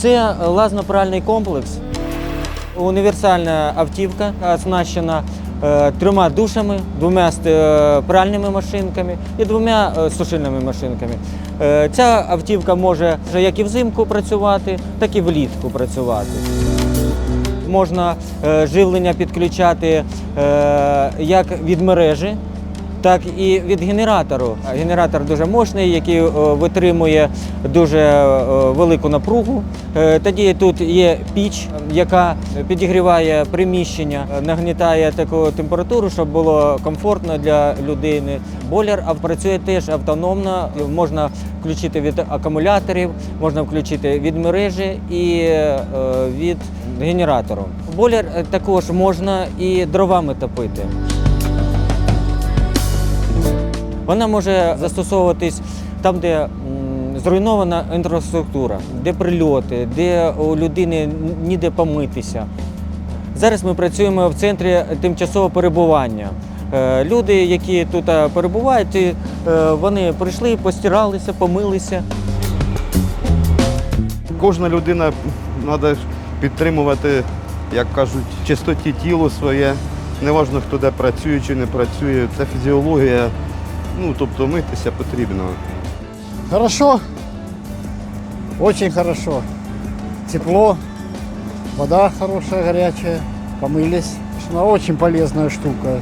Це лазно-пральний комплекс. Універсальна автівка оснащена е, трьома душами, двома е, пральними машинками і двома е, сушильними машинками. Ця автівка може як і взимку працювати, так і влітку працювати. Можна живлення підключати як від мережі, так і від генератору. Генератор дуже мощний, який е, витримує дуже е, велику напругу. Е, Тоді тут є піч, яка підігріває приміщення, нагнітає таку температуру, щоб було комфортно для людини. Бойлер працює теж автономно, можна включити від акумуляторів, можна включити від мережі і від генератору. Бойлер також можна і дровами топити. Вона може застосовуватись там, де зруйнована інфраструктура, де прильоти, де у людини ніде помитися. Зараз ми працюємо в центрі тимчасового перебування. Е, Люди, які тут е, перебувають, е, вони прийшли, постиралися, помилися. Кожна людина треба підтримувати, як кажуть, чистоті тіло своє. Неважно, хто де працює чи не працює. Це фізіологія. Ну, тобто митися потрібно. Хорошо. Очень хорошо. Тепло. Вода хорошая, горячая. Помылись. Она очень полезная штука.